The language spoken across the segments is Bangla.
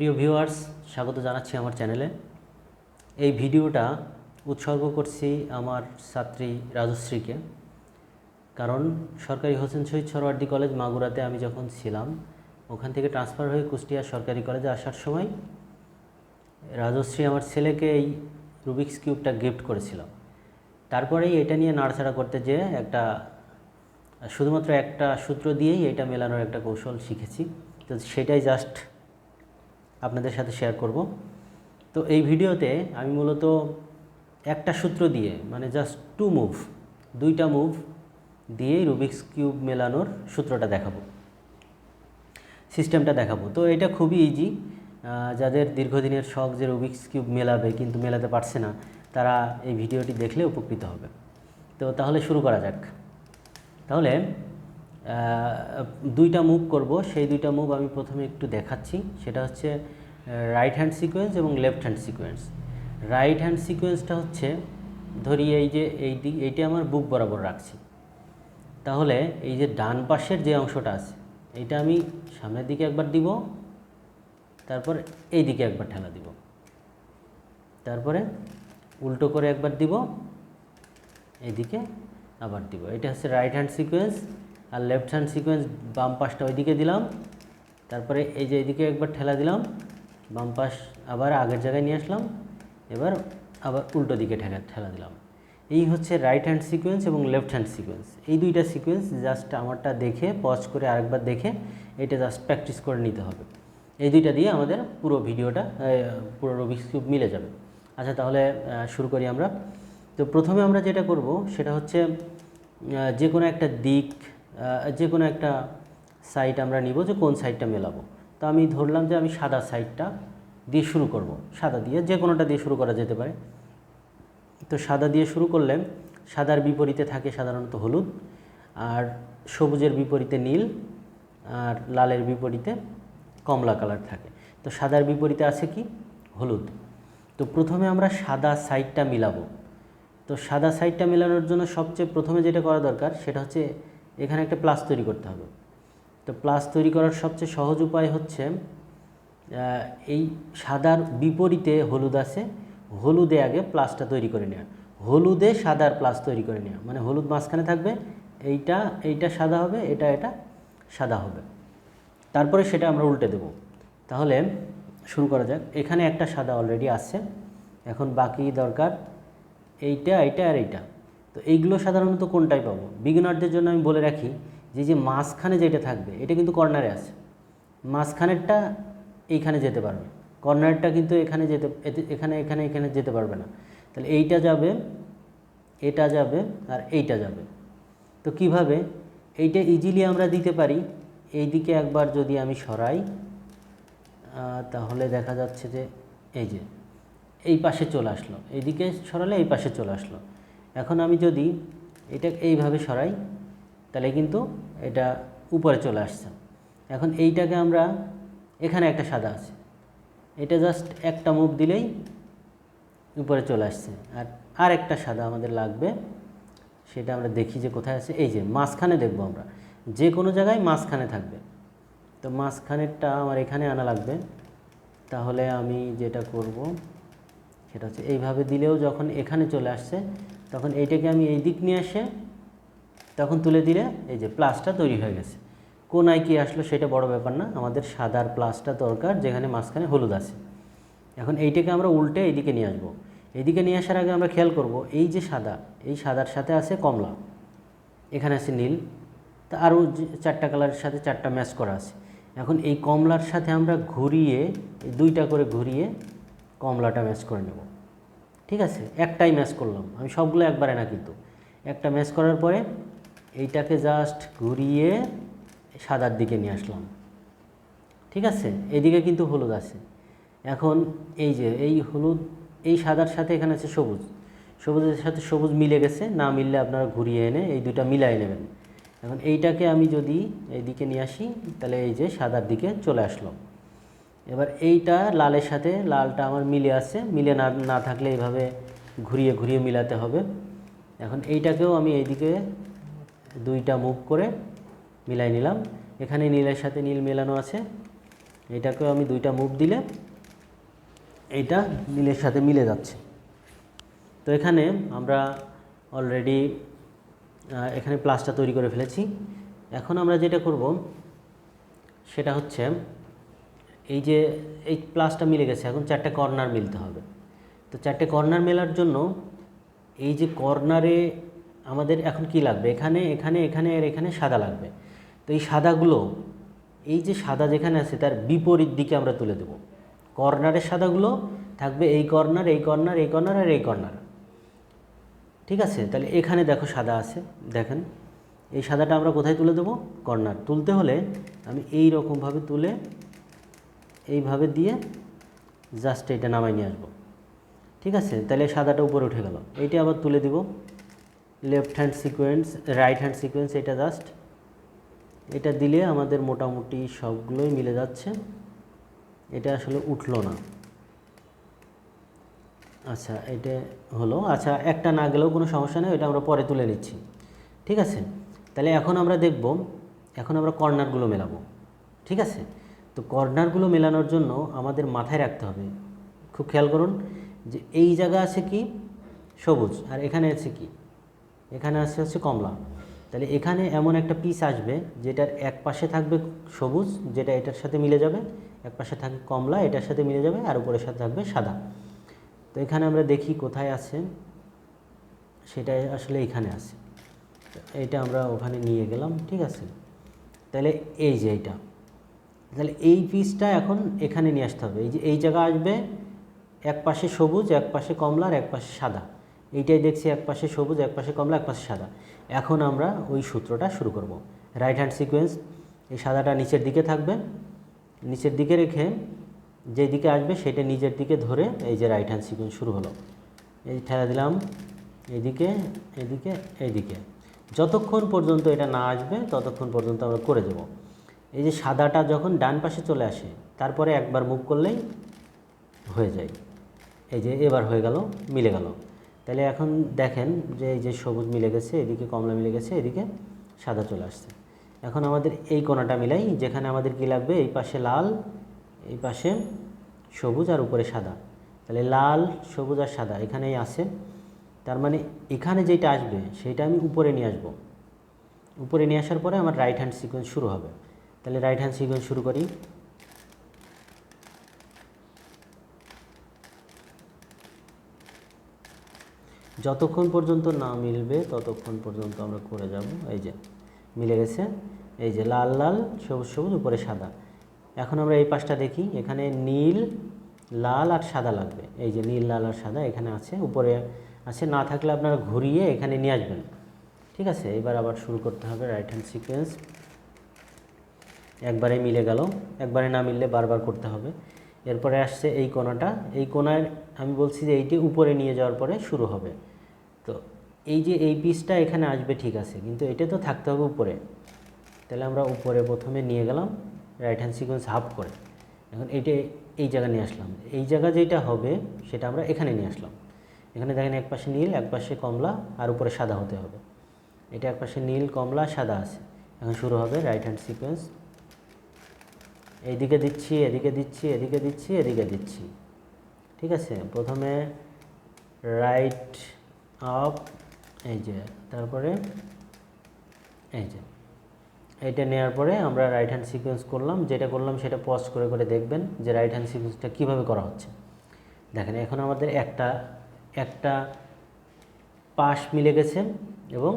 প্রিয় ভিউয়ার্স, স্বাগত জানাচ্ছি আমার চ্যানেলে। এই ভিডিওটা উৎসর্গ করছি আমার ছাত্রী রাজশ্রীকে, কারণ সরকারি হোসেন শহীদ সরওয়ার্দী কলেজ মাগুরাতে আমি যখন ছিলাম, ওখান থেকে ট্রান্সফার হয়ে কুষ্টিয়া সরকারি কলেজে আসার সময় রাজশ্রী আমার ছেলেকে এই রুবিক্স কিউবটা গিফট করেছিল। তারপরেই এটা নিয়ে নাড়াচাড়া করতে যেয়ে একটা, শুধুমাত্র একটা সূত্র দিয়েই এটা মেলানোর একটা কৌশল শিখেছি। তো সেটাই জাস্ট আপনাদের সাথে শেয়ার করব। তো এই ভিডিওতে আমি মূলত একটা সূত্র দিয়ে মানে জাস্ট টু মুভ দুইটা মুভ দিয়েই রুবিক্স কিউব মেলানোর সূত্রটা দেখাবো। সিস্টেমটা দেখাবো। তো এটা খুবই ইজি যাদের দীর্ঘদিনের শখ যে রুবিক্স কিউব মেলাবে কিন্তু মেলাতে পারছে না, তারা এই ভিডিওটি দেখলে উপকৃত হবে। তো তাহলে শুরু করা যাক। তাহলে দুইটা মুভ করব। সেই দুইটা মুভ আমি প্রথমে একটু দেখাচ্ছি। সেটা হচ্ছে রাইট হ্যান্ড সিকোয়েন্স এবং left hand sequence right hand সিকোয়েন্সটা হচ্ছে, ধরি এই যে এই দিক এইটা আমার বুক বরাবর রাখছি। তাহলে এই যে ডান পাশের যে অংশটা আছে, এইটা আমি সামনের দিকে একবার দিব, তারপর এই দিকে একবার ঠেলা দিব। তারপরে উল্টো করে একবার দিব, এইদিকে আবার দিব। এটা হচ্ছে রাইট হ্যান্ড সিকোয়েন্স আর লেফট হ্যান্ড সিকোয়েন্স বাম পাশটা ওইদিকে দিলাম। তারপরে এই যে এইদিকে একবার ঠেলা দিলাম। বাম পাশ আবার আগের জায়গায় নিয়ে আসলাম। এবার আবার উল্টো দিকে ঠেলা ঠেলা দিলাম। এই হচ্ছে রাইট হ্যান্ড সিকোয়েন্স এবং লেফট হ্যান্ড সিকোয়েন্স এই দুইটা সিকোয়েন্স জাস্ট আমারটা দেখে পজ করে আরেকবার দেখে, এটা জাস্ট প্র্যাকটিস করে নিতে হবে। এই দুইটা দিয়ে আমাদের পুরো ভিডিওটা পুরো রবিক্স কিউব মিলে যাবে। আচ্ছা তাহলে শুরু করি আমরা। তো প্রথমে আমরা যেটা করব, সেটা হচ্ছে যে কোনো একটা দিক যে কোনো একটা সাইট আমরা নিব যে কোন সাইডটা মেলাবো। তো আমি ধরলাম যে আমি সাদা সাইডটা দিয়ে শুরু করব। সাদা দিয়ে যে কোনোটা দিয়ে শুরু করা যেতে পারে। তো সাদা দিয়ে শুরু করলে সাদার বিপরীতে থাকে সাধারণত হলুদ আর সবুজের বিপরীতে নীল আর লালের বিপরীতে কমলা কালার থাকে। তো সাদার বিপরীতে আছে কি? হলুদ। তো প্রথমে আমরা সাদা সাইডটা মিলাবো। তো সাদা সাইডটা মেলানোর জন্য সবচেয়ে প্রথমে যেটা করা দরকার সেটা হচ্ছে এখানে একটা প্লাস তৈরি করতে হবে। তো প্লাস তৈরি করার সবচেয়ে সহজ উপায় হচ্ছে এই সাদার বিপরীতে হলুদ আছে, হলুদে আগে প্লাসটা তৈরি করে নেওয়া। হলুদে সাদার প্লাস তৈরি করে নেওয়া। মানে হলুদ মাঝখানে থাকবে, এইটা এইটা সাদা হবে, এটা এটা সাদা হবে। তারপরে সেটা আমরা উল্টে দেব। তাহলে শুরু করা যাক। এখানে একটা সাদা অলরেডি আছে। এখন বাকি দরকার এইটা এইটা আর এইটা। তো এইগুলো সাধারণত কোনটাই পাবো? বিগিনারদের জন্য আমি বলে রাখি যে যে মাঝখানে যেটা থাকবে, এটা কিন্তু কর্নারে আছে। মাঝখানেরটা এইখানে যেতে পারবে। কর্নারটা কিন্তু এখানে যেতে এখানে এখানে এখানে যেতে পারবে না। তাহলে এইটা যাবে, এটা যাবে আর এইটা যাবে। তো কীভাবে? এইটা ইজিলি আমরা দিতে পারি। এই দিকে একবার যদি আমি সরাই তাহলে দেখা যাচ্ছে যে, এই যে, এই পাশে চলে আসলো। এইদিকে সরালে এই পাশে চলে আসলো। এখন আমি যদি এটা এইভাবে সরাই, তাহলে কিন্তু এটা উপরে চলে আসছে। এখন এইটাকে আমরা, এখানে একটা সাদা আছে। এটা জাস্ট একটা মুভ দিলেই উপরে চলে আসছে। আর আর একটা সাদা আমাদের লাগবে, সেটা আমরা দেখি যে কোথায় আছে। এই যে মাঝখানে দেখব আমরা। যে কোনো জায়গায় মাঝখানে থাকবে। তো মাঝখানেরটা আমার এখানে আনা লাগবে। তাহলে আমি যেটা করব, সেটা হচ্ছে এইভাবে দিলেও যখন এখানে চলে আসছে তখন এইটাকে আমি এই দিক নিয়ে আসে তখন তুলে দিলে এই যে প্লাসটা তৈরি হয়ে গেছে। কোনায় কি আসলো সেটা বড় ব্যাপার না, আমাদের সাদার প্লাসটা দরকার যেখানে মাঝখানে হলুদ আছে। এখন এইটাকে আমরা উল্টে এইদিকে নিয়ে আসব। এইদিকে নিয়ে আসার আগে আমরা খেয়াল করব, এই যে সাদা, এই সাদার সাথে আছে কমলা, এখানে আছে নীল, তা আরও চারটা কালারের সাথে চারটা ম্যাচ করা আছে। এখন এই কমলার সাথে আমরা ঘুরিয়ে দুইটা করে ঘুরিয়ে কমলাটা ম্যাচ করে নেব। ঠিক আছে? একটাই ম্যাচ করলাম। আমি সবগুলো একবারে না কিন্তু। একটা ম্যাচ করার পরে এইটাকে জাস্ট ঘুরিয়ে সাদার দিকে নিয়ে আসলাম। ঠিক আছে? এদিকে কিন্তু হলুদ আছে। এখন এই যে, এই হলুদ, এই সাদার সাথে এখানে আছে সবুজ। সবুজের সাথে সবুজ মিলে গেছে। না মিললে আপনারা ঘুরিয়ে এনে এই দুটা মিলাই নেবেন। এখন এইটাকে আমি যদি এইদিকে নিয়ে আসি, তাহলে এই যে সাদার দিকে চলে আসলো এবার এইটা লালের সাথে লালটা আমার মিলে আছে মিলে না না থাকলে এইভাবে ঘুরিয়ে ঘুরিয়ে মিলাতে হবে। এখন এইটাকেও আমি এইদিকে দুইটা মুভ করে মিলাই নিলাম। এখানে নীলের সাথে নীল মেলানো আছে। এটাকেও আমি দুইটা মুখ দিলে এইটা নীলের সাথে মিলে যাচ্ছে। তো এখানে আমরা অলরেডি এখানে প্লাসটা তৈরি করে ফেলেছি। এখন আমরা যেটা করব, সেটা হচ্ছে এই যে এই প্লাসটা মিলে গেছে, এখন চারটে কর্নার মিলতে হবে। তো চারটে কর্নার মেলার জন্য এই যে কর্নারে আমাদের এখন কি লাগবে? এখানে এখানে এখানে আর এখানে সাদা লাগবে। তো এই সাদাগুলো, এই যে সাদা যেখানে আছে তার বিপরীত দিকে আমরা তুলে দেব। কর্নারের সাদাগুলো থাকবে এই কর্নার এই কর্নার এই কর্নার আর এই কর্নার ঠিক আছে? তাহলে এখানে দেখো সাদা আছে, দেখেন। এই সাদাটা আমরা কোথায় তুলে দেবো? কর্নার তুলতে হলে আমি এই রকমভাবে তুলে এইভাবে দিয়ে জাস্ট এটা নামাই নিয়ে আসব। ঠিক আছে? তাহলে সাদাটা উপরে উঠে গেল। এইটা আবার তুলে দিব। Left hand sequence right hand sequence এটা জাস্ট এটা দিলে আমাদের মোটামুটি সবগুলোই মিলে যাচ্ছে। এটা আসলে উঠল না। আচ্ছা এটা হলো। আচ্ছা একটা না গেলেও কোনো সমস্যা নেই এটা আমরা পরে তুলে নিচ্ছি। ঠিক আছে? তাহলে এখন আমরা দেখব, এখন আমরা কর্নারগুলো মেলাবো। ঠিক আছে? তো কর্নারগুলো মেলানোর জন্য আমাদের মাথায় রাখতে হবে। খুব খেয়াল করুন যে এই জায়গা আছে কি? সবুজ। আর এখানে আছে কি? এখানে আছে হচ্ছে কমলা। তাহলে এখানে এমন একটা পিস আসবে যেটার এক পাশে থাকবে সবুজ, যেটা এটার সাথে মিলে যাবে। এক পাশে থাকবে কমলা, এটার সাথে মিলে যাবে, আর উপরের সাথে থাকবে সাদা। তো এখানে আমরা দেখি কোথায় আছে। সেটা আসলে এখানে আছে। তো এইটা আমরা ওখানে নিয়ে গেলাম, ঠিক আছে? তাহলে এই যে এইটা তাহলে এই পিসটা এখন এখানে নিয়ে আসতে হবে। এই যে এই জায়গা আসবে, এক পাশে সবুজ, এক পাশে কমলা আর এক পাশে সাদা। এইটাই দেখছি এক পাশে সবুজ, এক পাশে কমলা, এক পাশে সাদা। এখন আমরা ওই সূত্রটা শুরু করব। রাইট হ্যান্ড সিকোয়েন্স এই সাদাটা নিচের দিকে থাকবে। নিচের দিকে রেখে যেই দিকে আসবে সেটা নিজের দিকে ধরে এই যে রাইট হ্যান্ড সিকোয়েন্স শুরু হলো। এই ঠেলা দিলাম, এদিকে এদিকে এইদিকে যতক্ষণ পর্যন্ত এটা না আসবে, ততক্ষণ পর্যন্ত আমরা করে দেব। এই যে সাদাটা যখন ডান পাশে চলে আসে, তারপরে একবার মুভ করলেই হয়ে যায়। এই যে এবার হয়ে গেল, মিলে গেল। তাহলে এখন দেখেন যে এই যে সবুজ মিলে গেছে, এদিকে কমলা মিলে গেছে, এদিকে সাদা চলে আসছে। এখন আমাদের এই কোনাটা মিলাই, যেখানে আমাদের কি লাগবে? এই পাশে লাল, এই পাশে সবুজ আর উপরে সাদা। তাহলে লাল, সবুজ আর সাদা এখানেই আছে। তার মানে এখানে যেটা আসবে, সেটা আমি উপরে নিয়ে আসব। উপরে নিয়ে আসার পরে আমার রাইট হ্যান্ড সিকোয়েন্স শুরু হবে। তাহলে রাইট হ্যান্ড সিকোয়েন্স শুরু করি। যতক্ষণ পর্যন্ত না মিলবে, ততক্ষণ পর্যন্ত আমরা করে যাব। এই যে, মিলে গেছে। এই যে লাল লাল, সবুজ সবুজ, উপরে সাদা। এখন আমরা এই পাশটা দেখি, এখানে নীল, লাল আর সাদা লাগবে। এই যে নীল, লাল আর সাদা এখানে আছে, উপরে আছে। না থাকলে আপনারা ঘুরিয়ে এখানে নিয়ে আসবেন। ঠিক আছে, এবার আবার শুরু করতে হবে রাইট হ্যান্ড সিকোয়েন্স একবারে মিলে গেল। একবারে না মিললে বারবার করতে হবে। এরপরে আসছে এই কোনাটা। এই কোনায় আমি বলছি যে এইটি উপরে নিয়ে যাওয়ার পরে শুরু হবে। তো এই যে এই পিসটা এখানে আসবে ঠিক আছে, কিন্তু এটা তো থাকতে হবে উপরে। তাহলে আমরা উপরে প্রথমে নিয়ে গেলাম রাইট হ্যান্ড সিকোয়েন্স হাফ করে। এখন এইটা এই জায়গা নিয়ে আসলাম। এই জায়গা যেটা হবে, সেটা আমরা এখানে নিয়ে আসলাম। এখানে দেখেন এক পাশে নীল, এক পাশে কমলা, আর উপরে সাদা হতে হবে। এটা এক পাশে নীল, কমলা, সাদা আছে। এখন শুরু হবে রাইট হ্যান্ড সিকোয়েন্স এইদিকে দিচ্ছি, এদিকে দিচ্ছি এদিকে দিচ্ছি এদিকে দিচ্ছি। ঠিক আছে? প্রথমে রাইট আপ এই যে, তারপরে এই যে। এইটা নেওয়ার পরে আমরা রাইট হ্যান্ড সিকোয়েন্স করলাম, যেটা করলাম সেটা পজ করে করে দেখবেন যে রাইট হ্যান্ড সিকোয়েন্সটা কীভাবে করা হচ্ছে। দেখেন, এখন আমাদের একটা একটা পাশ মিলে গেছে এবং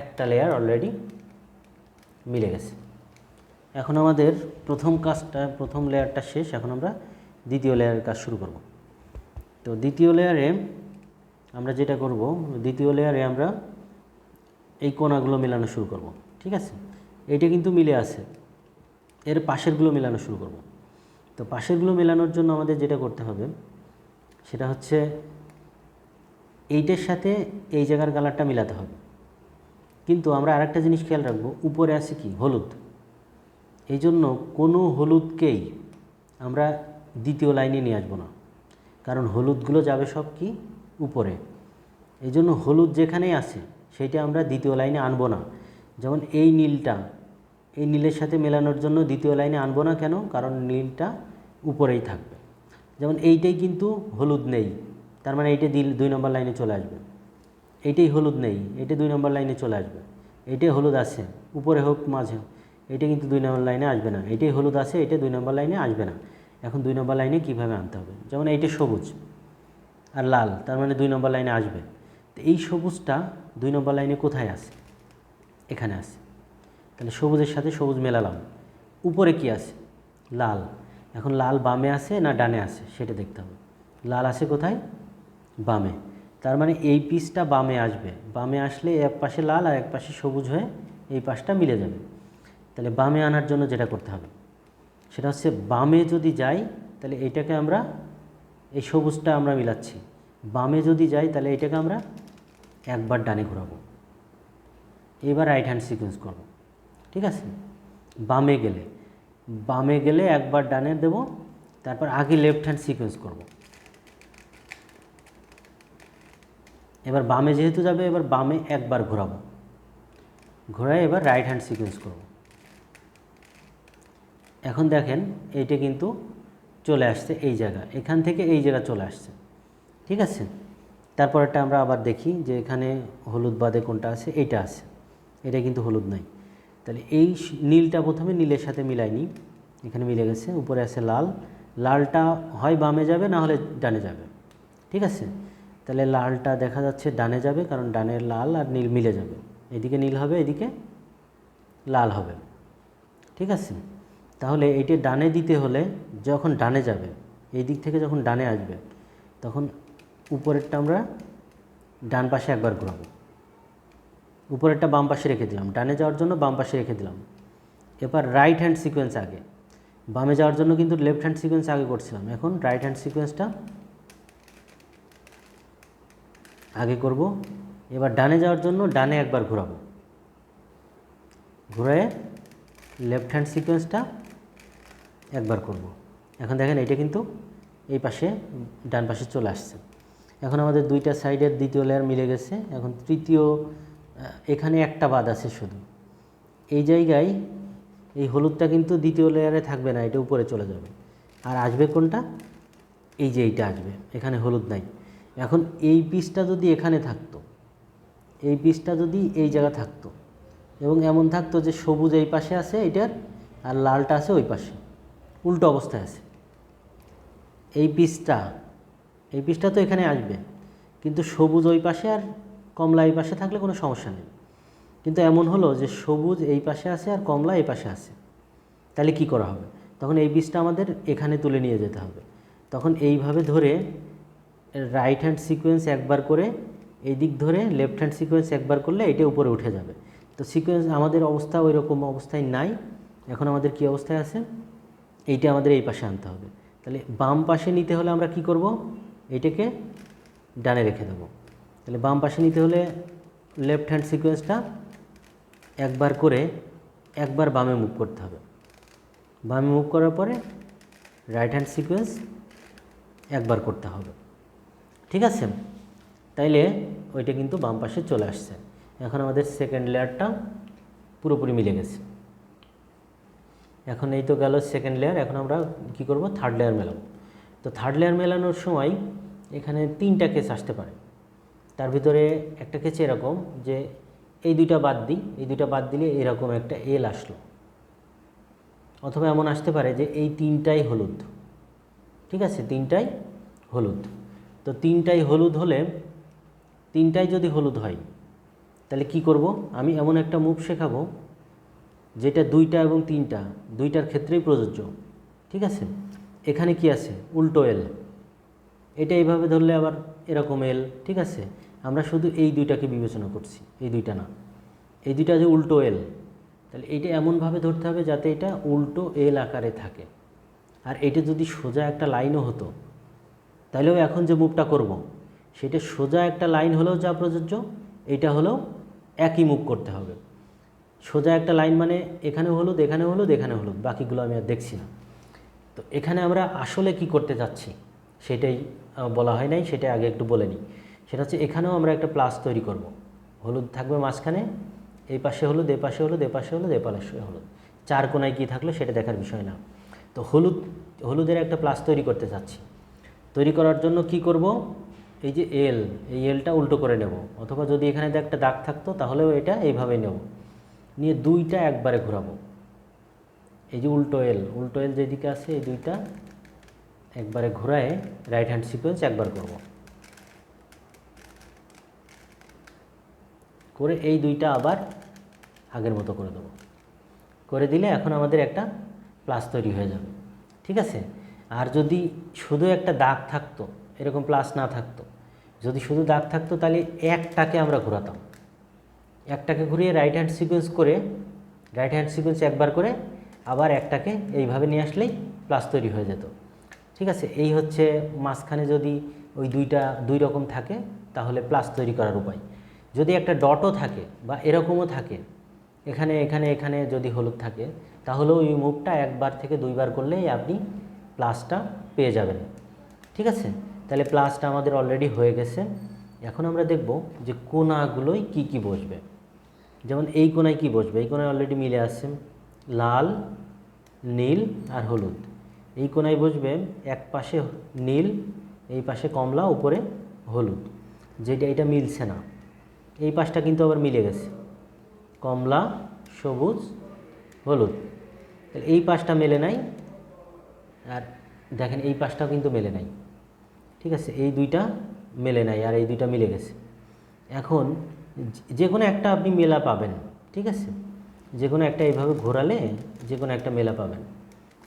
একটা লেয়ার অলরেডি মিলে গেছে। এখন আমাদের প্রথম কাজটা, প্রথম লেয়ারটা শেষ, এখন আমরা দ্বিতীয় লেয়ারের কাজ শুরু করব। তো দ্বিতীয় লেয়ারে আমরা যেটা করব, দ্বিতীয় লেয়ারে আমরা এই কোনাগুলো মেলানো শুরু করব, ঠিক আছে? এইটা কিন্তু মিলে আছে। এর পাশেরগুলো মেলানো শুরু করব। তো পাশেরগুলো মেলানোর জন্য আমাদের যেটা করতে হবে, সেটা হচ্ছে এইটার সাথে এই জায়গার কালারটা মিলাতে হবে। কিন্তু আমরা আরেকটা জিনিস খেয়াল রাখব, উপরে আছে কি? হলুদ। এই জন্য কোনো হলুদকেই আমরা দ্বিতীয় লাইনে নিয়ে আসব না। কারণ হলুদগুলো যাবে সব কি? উপরে। এই জন্য হলুদ যেখানেই আছে সেইটা আমরা দ্বিতীয় লাইনে আনব না। যেমন এই নীলটা, এই নীলের সাথে মেলানোর জন্য দ্বিতীয় লাইনে আনব না কেন? কারণ নীলটা উপরেই থাকবে। যেমন এইটাই কিন্তু হলুদ নেই, তার মানে এইটা দুই নম্বর লাইনে চলে আসবে। এইটাই হলুদ নেই এটা দুই নম্বর লাইনে চলে আসবে। এইটাই হলুদ আছে, উপরে হোক, মাঝে হোক। এটা কিন্তু দুই নম্বর লাইনে আসবে না। এটাই হলুদ আছে, এটা দুই নম্বর লাইনে আসবে না। এখন দুই নম্বর লাইনে কীভাবে আনতে হবে? যেমন এইটা সবুজ আর লাল, তার মানে দুই নম্বর লাইনে আসবে। তো এই সবুজটা দুই নম্বর লাইনে কোথায় আছে? এখানে আছে। তাহলে সবুজের সাথে সবুজ মেলালাম। উপরে কি আছে? লাল। এখন লাল বামে আছে না ডানে আছে? সেটা দেখতে হবে। লাল আছে কোথায়? বামে। তার মানে এই পিসটা বামে আসবে। বামে আসলে এক পাশে লাল আর এক পাশে সবুজ হয়ে এই পাশটা মিলে যাবে। তাহলে বামে আনার জন্য যেটা করতে হবে, সেটা হচ্ছে বামে যদি যাই, তাহলে এটাকে আমরা, এই সবুজটা আমরা মিলাচ্ছি। বামে যদি যাই, তাহলে এটাকে আমরা একবার ডানে ঘোরাবো। এবার রাইট হ্যান্ড সিকোয়েন্স করব। ঠিক আছে? বামে গেলে বামে গেলে একবার ডানে দেব, তারপর আগে লেফট হ্যান্ড সিকোয়েন্স করব। এবার বামে যেহেতু যাবে, এবার বামে একবার ঘোরাবো। ঘোরায় এবার রাইট হ্যান্ড সিকোয়েন্স করব। এখন দেখেন এইটা কিন্তু চলে আসছে এই জায়গা। এখান থেকে এই জায়গা চলে আসছে। ঠিক আছে? তারপরেরটা আমরা আবার দেখি যে এখানে হলুদ বাদে কোনটা আছে? এইটা আছে। এটা কিন্তু হলুদ নাই। তাহলে এই নীলটা প্রথমে নীলের সাথে মিলাই নিই এখানে মিলে গেছে। উপরে আছে লাল। লালটা হয় বামে যাবে, না হলে ডানে যাবে। ঠিক আছে? তাহলে লালটা দেখা যাচ্ছে ডানে যাবে, কারণ ডানের লাল আর নীল মিলে যাবে। এদিকে নীল হবে, এদিকে লাল হবে। ঠিক আছে? তাহলে এইটা ডানে দিতে হলে যখন ডানে যাবে, এই দিক থেকে যখন ডানে আসবে, তখন উপরেরটা আমরা ডান পাশে একবার ঘোরাবো। উপরেরটা বাম পাশে রেখে দিলাম। ডানে যাওয়ার জন্য বাম পাশে রেখে দিলাম। এবার রাইট হ্যান্ড সিকোয়েন্স আগে। বামে যাওয়ার জন্য কিন্তু লেফট হ্যান্ড সিকোয়েন্স আগে করছিলাম। এখন রাইট হ্যান্ড সিকোয়েন্সটা আগে করব। এবার ডানে যাওয়ার জন্য ডানে একবার ঘোরাবো। ঘুরে লেফট হ্যান্ড সিকোয়েন্সটা একবার করব। এখন দেখেন এটা কিন্তু এই পাশে, ডান পাশে চলে আসছে। এখন আমাদের দুইটা সাইডের দ্বিতীয় লেয়ার মিলে গেছে। এখন তৃতীয় এখানে একটা বাদ আছে শুধু। এই জায়গায় এই হলুদটা কিন্তু দ্বিতীয় লেয়ারে থাকবে না, এটা উপরে চলে যাবে। আর আসবে কোনটা? এই যে এইটা আসবে, এখানে হলুদ নাই। এখন এই পিসটা যদি এখানে থাকতো, এই পিসটা যদি এই জায়গা থাকতো, এবং এমন থাকতো যে সবুজ এই পাশে আছে এটার, আর লালটা আছে ওই পাশে। উল্টো অবস্থায় আছে। এই পিসটা এই পিসটা তো এখানে আসবে। কিন্তু সবুজ ওই পাশে আর কমলা এই পাশে থাকলে কোনো সমস্যা নেই। কিন্তু এমন হলো যে সবুজ এই পাশে আছে আর কমলা এই পাশে আছে। তাহলে কি করা হবে? তখন এই বীজটা আমাদের এখানে তুলে নিয়ে যেতে হবে। তখন এইভাবে ধরে রাইট হ্যান্ড সিকোয়েন্স একবার করে এই দিক ধরে লেফট হ্যান্ড সিকোয়েন্স একবার করলে এটা উপরে উঠে যাবে। তো সিকোয়েন্স আমাদের অবস্থা ওই রকম অবস্থায় নাই। এখন আমাদের কি অবস্থায় আছে? এইটা আমাদের এই পাশে আনতে হবে। তাহলে বাম পাশে নিতে হলে আমরা কি করব? এইটাকে ডানে রেখে দেবো। তাহলে বাম পাশে নিতে হলে লেফট হ্যান্ড সিকোয়েন্সটা একবার করে একবার বামে মুভ করতে হবে। বামে মুভ করার পরে রাইট হ্যান্ড সিকোয়েন্স একবার করতে হবে। ঠিক আছে? তাইলে ওইটা কিন্তু বাম পাশে চলে আসছে। এখন আমাদের সেকেন্ড লেয়ারটা পুরোপুরি মিলে গেছে। এখন এই তো গেল সেকেন্ড লেয়ার এখন আমরা কি করব? থার্ড লেয়ার মেলাবো। তো থার্ড লেয়ার মেলানোর সময় এখানে তিনটা কেস আসতে পারে। তার ভিতরে একটা কেস এরকম যে এই দুইটা বাদ দিই, এই দুইটা বাদ দিলে এরকম একটা এল আসলো। অথবা এমন আসতে পারে যে এই তিনটাই হলুদ। ঠিক আছে, তিনটাই হলুদ। তো তিনটাই হলুদ হলে, তিনটাই যদি হলুদ হয়, তাহলে কি করব? আমি এমন একটা মুভ শেখাবো যেটা দুইটা এবং তিনটা, দুইটার ক্ষেত্রেই প্রযোজ্য। ঠিক আছে? এখানে কি আছে? উল্টো এল এটা এইভাবে ধরলে আবার এরকম এল ঠিক আছে? আমরা শুধু এই দুইটাকে বিবেচনা করছি, এই দুইটা না। এই দুইটা যে উল্টো এল তাহলে এইটা এমনভাবে ধরতে হবে যাতে এটা উল্টো এল আকারে থাকে। আর এটা যদি সোজা একটা লাইনও হতো, তাহলেও এখন যে মুভটা করব, সেটা সোজা একটা লাইন হলেও যা প্রযোজ্য, এটা হলেও একই মুভ করতে হবে। সোজা একটা লাইন মানে এখানে হলুদ এখানে হলুদ এখানে হলুদ বাকিগুলো আমি আর দেখছি না। তো এখানে আমরা আসলে কি করতে যাচ্ছি সেটাই বলা হয় নাই, সেটা আগে একটু বলে নিই। সেটা হচ্ছে এখানেও আমরা একটা প্লাস তৈরি করব। হলুদ থাকবে মাঝখানে, এই পাশে হলুদ, এ পাশে হলুদ, এ পাশে হলুদ, এ পাশে হলুদ। চার কোনায় কী থাকল সেটা দেখার বিষয় না। তো হলুদ, হলুদের একটা প্লাস তৈরি করতে চাচ্ছি তৈরি করার জন্য কি করব? এই যে এল এই এলটা উল্টো করে নেব। অথবা যদি এখানে একটা দাগ থাকতো, তাহলেও এটা এইভাবে নেব। নিয়ে দুইটা একবারে ঘোরাবো। এই যে উল্টো এল উল্টো এল যেদিকে আছে, এই দুইটা একবারে ঘোরায় রাইট হ্যান্ড সিকোয়েন্স একবার করব। করে এই দুইটা আবার আগের মতো করে দেবো। করে দিলে এখন আমাদের একটা প্লাস তৈরি হয়ে যাবে। ঠিক আছে? আর যদি শুধু একটা দাগ থাকতো, এরকম প্লাস না থাকতো, যদি শুধু দাগ থাকতো, তাহলে একটাকে আমরা ঘোরাতাম। একটাকে ঘুরিয়ে রাইট হ্যান্ড সিকোয়েন্স করে রাইট হ্যান্ড সিকোয়েন্স একবার করে আবার একটাকে এইভাবে নিয়ে আসলেই প্লাস তৈরি হয়ে যেত। ঠিক আছে? এই হচ্ছে মাঝখানে যদি ওই দুইটা, দুই রকম থাকে, তাহলে প্লাস তৈরি করার উপায়। যদি একটা ডটও থাকে বা এরকমও থাকে, এখানে এখানে এখানে যদি হলুদ থাকে তাহলে ওই মুভটা একবার থেকে দুইবার করলেই আপনি প্লাসটা পেয়ে যাবেন। ঠিক আছে? তাহলে প্লাসটা আমাদের অলরেডি হয়ে গেছে। এখন আমরা দেখব যে কোনাগুলোই কি কি বসবে। যেমন এই কোনায় কি বসবে? এই কোনায় অলরেডি মিলে আসছে লাল, নীল আর হলুদ। এই কোনায় বসবে এক পাশে নীল, এই পাশে কমলা, উপরে হলুদ। যেটা, এটা মিলছে না। এই পাশটা কিন্তু আবার মিলে গেছে। কমলা, সবুজ, হলুদ। তাহলে এই পাশটা মেলে নাই আর দেখেন এই পাশটাও কিন্তু মেলে নাই। ঠিক আছে? এই দুইটা মেলে নাই আর এই দুইটা মিলে গেছে। এখন যে- কোনো একটা আপনি মেলা পাবেন, ঠিক আছে? যে কোনো একটা এইভাবে ঘোরালে যে কোনো একটা মেলা পাবেন,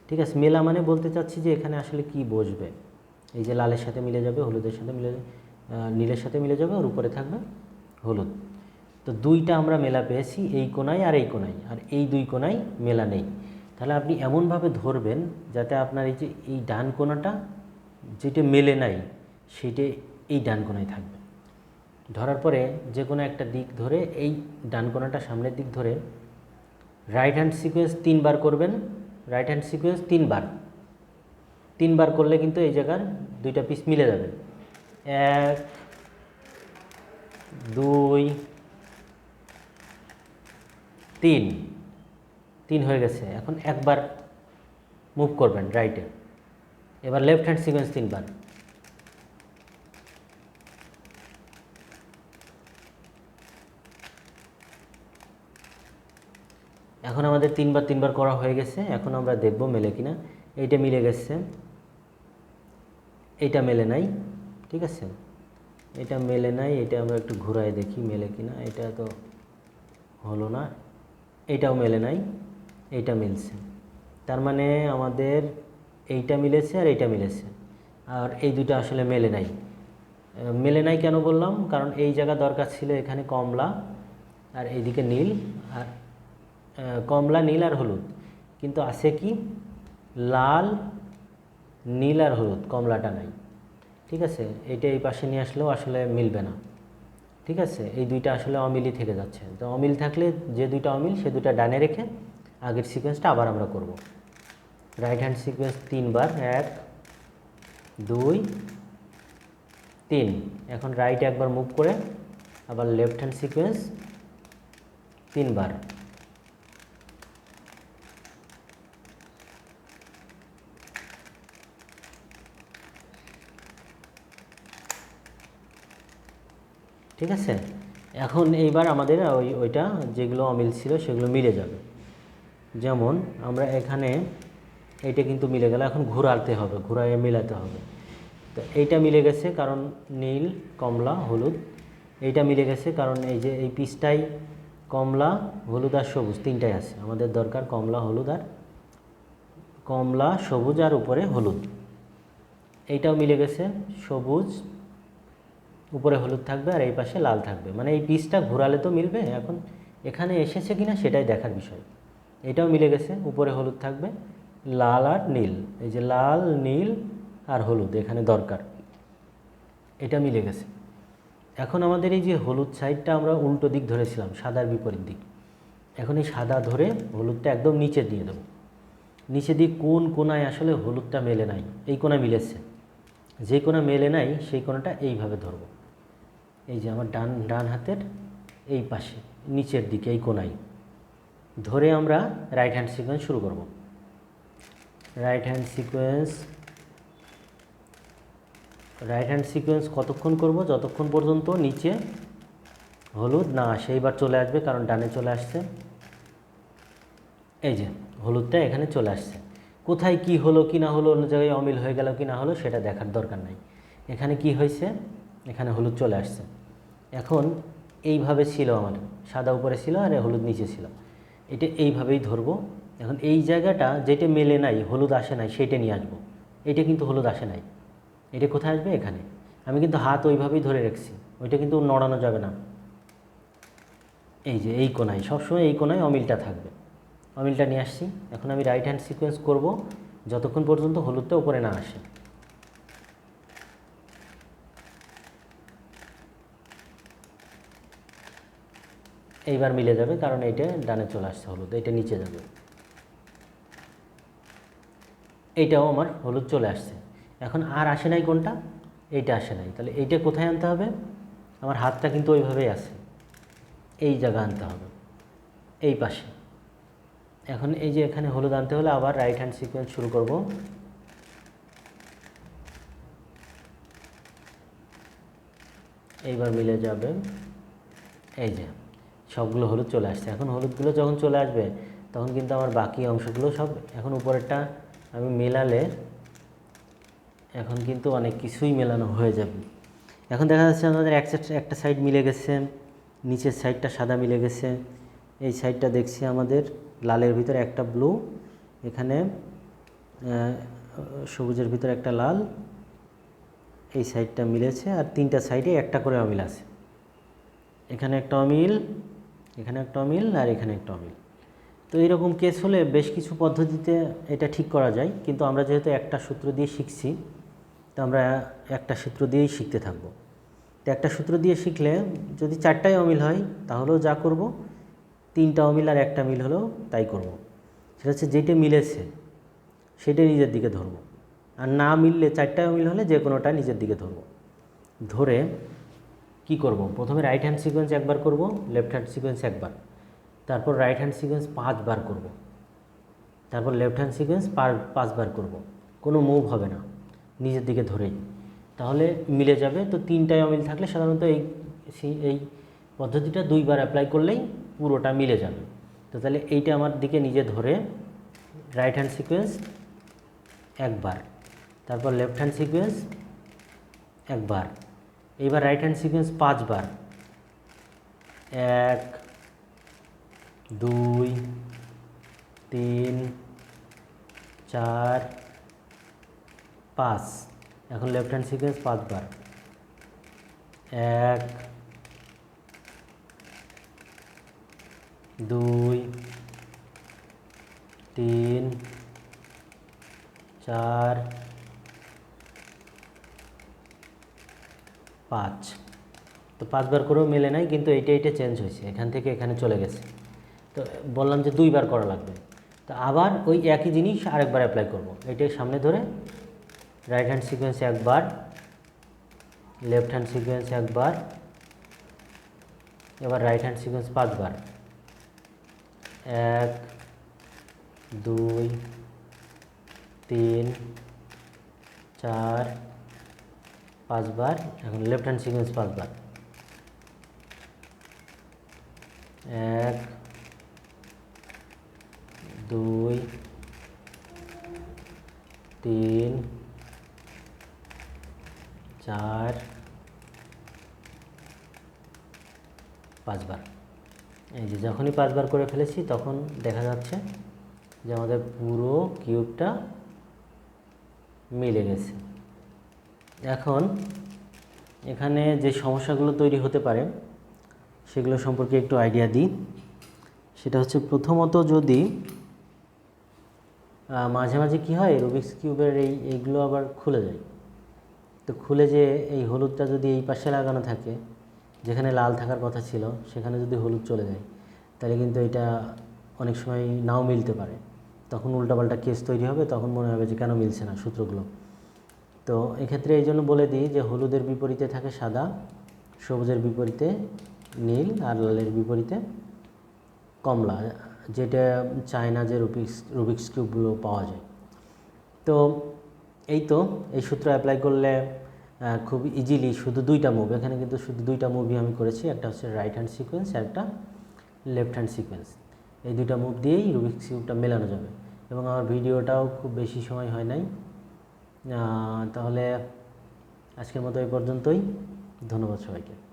ঠিক আছে? মেলা মানে বলতে চাচ্ছি যে এখানে আসলে কি বসবে? এই যে লালের সাথে মিলে যাবে, হলুদের সাথে মিলে নীলের সাথে মিলে যাবে ওর উপরে থাকবে হলুদ। তো দুইটা আমরা মেলা পেয়েছি, এই কোনায় আর এই কোনায়, আর এই দুই কোনায় মেলা নেই। তাহলে আপনি এমনভাবে ধরবেন যাতে আপনার এই যে এই ডান কোনাটা যেটা মেলে নাই, সেটা এই ডান কোনায় থাকবে। ধরার পরে যে কোনো একটা দিক ধরে এই ডান কোনাটা সামনের দিক ধরে রাইট হ্যান্ড সিকোয়েন্স তিনবার করবেন রাইট হ্যান্ড সিকোয়েন্স তিনবার। তিনবার করলে কিন্তু এই জায়গার দুইটা পিস মিলে যাবে। এক, দুই, তিন। তিন হয়ে গেছে। এখন একবার মুভ করবেন রাইটে এবার লেফট হ্যান্ড সিকোয়েন্স তিনবার। এখন আমাদের তিনবার তিনবার করা হয়ে গেছে, এখন আমরা দেখব মেলে কিনা। এইটা মিলে গেছে, এইটা মেলে নাই, ঠিক আছে? এটা মেলে নাই এটা আমরা একটু ঘুরায় দেখি মেলে কিনা। এটা তো হলো না এটাও মেলে নাই, এইটা মিলছে। তার মানে আমাদের এইটা মিলেছে আর এইটা মিলেছে। আর এই দুটো আসলে মেলে নাই। মেলে নাই কেন বললাম? কারণ এই জায়গা দরকার ছিল এখানে কমলা আর এইদিকে নীল। আর কমলা, নীল আর হলুদ। কিন্তু আছে কি? লাল, নীল আর হলুদ, কমলাটা নাই। ঠিক আছে? এইটা এই পাশে নিয়ে আসলেও আসলে মিলবে না। ঠিক আছে? এই দুইটা আসলে অমিলই থেকে যাচ্ছে। তো অমিল থাকলে যে দুইটা অমিল, সে দুইটা ডানে রেখে আগের সিকোয়েন্সটা আবার আমরা করব। রাইট হ্যান্ড সিকোয়েন্স তিনবার, এক, দুই, তিন। এখন রাইট একবার মুভ করে আবার লেফট হ্যান্ড সিকোয়েন্স তিনবার। ঠিক আছে? এখন এইবার আমাদের ওই, ওইটা যেগুলো অমিল ছিল সেগুলো মিলে যাবে। যেমন আমরা এখানে এইটা কিন্তু মিলে গেল, এখন ঘোরাতে হবে ঘোরায় মেলাতে হবে। তো এইটা মিলে গেছে কারণ নীল, কমলা, হলুদ। এইটা মিলে গেছে কারণ এই যে, এই পিসটাই কমলা, হলুদ আর সবুজ, তিনটাই আছে। আমাদের দরকার কমলা, হলুদ আর কমলা, সবুজ আর উপরে হলুদ। এইটাও মিলে গেছে, সবুজ উপরে হলুদ থাকবে আর এই পাশে লাল থাকবে। মানে এই পিসটা ঘোরালে তো মিলবে, এখন এখানে এসেছে কিনা সেটাই দেখার বিষয়। এটাও মিলে গেছে, উপরে হলুদ থাকবে, লাল আর নীল। এই যে লাল, নীল আর হলুদ এখানে দরকার। এটা মিলে গেছে। এখন আমাদের এই যে হলুদ সাইডটা আমরা উল্টো দিক ধরেছিলাম, সাদার বিপরীত দিক। এখন এই সাদা ধরে হলুদটা একদম নিচে দিয়ে দেবো। নিচে দিয়ে কোন কোনায় আসলে হলুদটা মেলে নাই, এই কোনা মিলেছে। যে কোনা মেলে নাই, সেই কোনাটা এইভাবে ধরবো। এই যে আমার ডান ডান হাতের এই পাশে, নিচের দিকে, এই কোনায়। ধরে আমরা রাইট হ্যান্ড সিকোয়েন্স শুরু করব। Right hand sequence right hand sequence কতক্ষণ করব? যতক্ষণ পর্যন্ত নিচে হলুদ না আসে, এইবার চলে আসবে কারণ ডানে চলে আসছে। এই যে, হলুদটা এখানে চলে আসছে। কোথায় কি হলো, কি না হলো, অন্য জায়গায় অমিল হয়ে গেল, কি না হলো, সেটা দেখার দরকার নাই। এখানে কি হয়েছে? এখানে হলুদ চলে আসছে। এখন এইভাবে ছিল আমার সাদা উপরে ছিল আর হলুদ নিচে ছিল। এটা এইভাবেই ধরবো। এখন এই জায়গাটা যেটা মেলে নাই, হলুদ আসে নাই সেইটা নিয়ে আসব। এটা কিন্তু হলুদ আসে নাই। এটা কোথায় আসবে? এখানে। আমি কিন্তু হাত ওইভাবেই ধরে রাখছি। ওইটা কিন্তু নড়ানো যাবে না। এই যে এই কোনায়, সবসময় এই কোনায় অমিলটা থাকবে। অমিলটা নিয়ে আসছি। এখন আমি রাইট হ্যান্ড সিকোয়েন্স করব। যতক্ষণ পর্যন্ত হলুদটা উপরে না আসে। এইবার মিলে যাবে, কারণ এইটা ডানে চলে আসছে হলুদ এটা নিচে যাবে। এইটাও আমার হলুদ চলে আসছে। এখন আর আসে নাই কোনটা? এইটা আসে নাই। তাহলে এইটা কোথায় আনতে হবে? আমার হাতটা কিন্তু ওইভাবেই আছে। এই জায়গা আনতে হবে। এই পাশে। এখন এই যে এখানে হলুদ আনতে হলে আবার রাইট হ্যান্ড সিকোয়েন্স শুরু করব। এইবার মিলে যাবে। এই যে। সবগুলো হলুদ চলে আসছে। এখন হলুদগুলো যখন চলে আসবে, তখন কিন্তু আমার বাকি অংশগুলো সব এখন উপরেরটা আমি মেলালে এখন কিন্তু অনেক কিছুই মেলানো হয়ে যাবে। এখন দেখা যাচ্ছে আমাদের এক একটা সাইড মিলে গেছে, নিচের সাইডটা সাদা মিলে গেছে। এই সাইডটা দেখছি আমাদের লালের ভিতরে একটা ব্লু এখানে সবুজের ভিতরে একটা লাল, এই সাইডটা মিলেছে। আর তিনটা সাইডে একটা করে অমিল আছে। এখানে একটা অমিল এখানে একটা অমিল আর এখানে একটা অমিল। তো এরকম কেস হলে বেশ কিছু পদ্ধতিতে এটা ঠিক করা যায়, কিন্তু আমরা যেহেতু একটা সূত্র দিয়ে শিখছি, তো আমরা একটা সূত্র দিয়েই শিখতে থাকব। তো একটা সূত্র দিয়ে শিখলে যদি চারটায় অমিল হয়, তাহলেও যা করব, তিনটা অমিল আর একটা মিল হলেও তাই করব। সেটা হচ্ছে যেটা মিলেছে, সেটা নিজের দিকে ধরবো। আর না মিললে চারটায় অমিল হলে যে কোনোটা নিজের দিকে ধরবো। ধরে কি করব? প্রথমে রাইট হ্যান্ড সিকোয়েন্স একবার করব লেফট হ্যান্ড সিকোয়েন্স একবার। তারপর রাইট হ্যান্ড সিকোয়েন্স পাঁচবার করব। তারপর লেফট হ্যান্ড সিকোয়েন্স পাঁচবার করব। কোনো মুভ হবে না। নিজের দিকে ধরেই। তাহলে মিলে যাবে। তো তিনটায় অমিল থাকলে সাধারণত এই এই পদ্ধতিটা দুইবার অ্যাপ্লাই করলেই পুরোটা মিলে যাবে। তো তাহলে এইটা আমার দিকে নিজে ধরে রাইট হ্যান্ড সিকোয়েন্স একবার। তারপর লেফট হ্যান্ড সিকোয়েন্স একবার। এইবার রাইট হ্যান্ড সিকোয়েন্স পাঁচবার। এক, দুই, তিন, চার, পাঁচ। এখন লেফট হ্যান্ড সিকোয়েন্স পাঁচবার। এক, দুই, তিন, চার পাঁচ। তো পাঁচবার করেও মেলে নাই, কিন্তু এইটা এইটা চেঞ্জ হয়েছে, এখান থেকে এখানে চলে গেছে। তো বললাম যে দুইবার করা লাগবে। তো আবার ওই একই জিনিস আরেকবার অ্যাপ্লাই করব। এটাই সামনে ধরে রাইট হ্যান্ড সিকোয়েন্স একবার লেফট হ্যান্ড সিকোয়েন্স একবার, এবার রাইট হ্যান্ড সিকোয়েন্স পাঁচবার। এক, দুই, তিন, চার পাঁচবার, এখন লেফট হ্যান্ড সিকোয়েন্স পাঁচবার। এক, দুই, তিন, চার, পাঁচবার। এই যে যখনই পাঁচবার করে ফেলেছি, তখন দেখা যাচ্ছে যে আমাদের পুরো কিউবটা মিলে গেছে। এখন এখানে যে সমস্যাগুলো তৈরি হতে পারে, সেগুলো সম্পর্কে একটু আইডিয়া দিই। সেটা হচ্ছে প্রথমত যদি মাঝে মাঝে কী হয় রুবিক্স কিউবের এই, এইগুলো আবার খুলে যায়। তো খুলে যে এই হলুদটা যদি এই পাশে লাগানো থাকে, যেখানে লাল থাকার কথা ছিল, সেখানে যদি হলুদ চলে যায়, তাহলে কিন্তু এটা অনেক সময় নাও মিলতে পারে। তখন উল্টাপাল্টা কেস তৈরি হবে, তখন মনে হবে যে কেন মিলছে না সূত্রগুলো। তো এক্ষেত্রে এই জন্য বলে দিই যে হলুদের বিপরীতে থাকে সাদা, সবুজের বিপরীতে নীল আর লালের বিপরীতে কমলা, যেটা চায়না যে রুবিক্স রুবিক্স কিউবগুলো পাওয়া যায়। তো এই তো, এই সূত্র অ্যাপ্লাই করলে খুব ইজিলি শুধু দুইটা মুভ এখানে কিন্তু শুধু দুইটা মুভি আমি করেছি, একটা হচ্ছে রাইট হ্যান্ড সিকোয়েন্স আর একটা লেফট হ্যান্ড সিকোয়েন্স এই দুইটা মুভ দিয়েই রুবিক্স কিউবটা মেলানো যাবে। এবং আমার ভিডিওটাও খুব বেশি সময় হয় নাই। তাহলে আজকের মতো এই পর্যন্তই। ধন্যবাদ সবাইকে।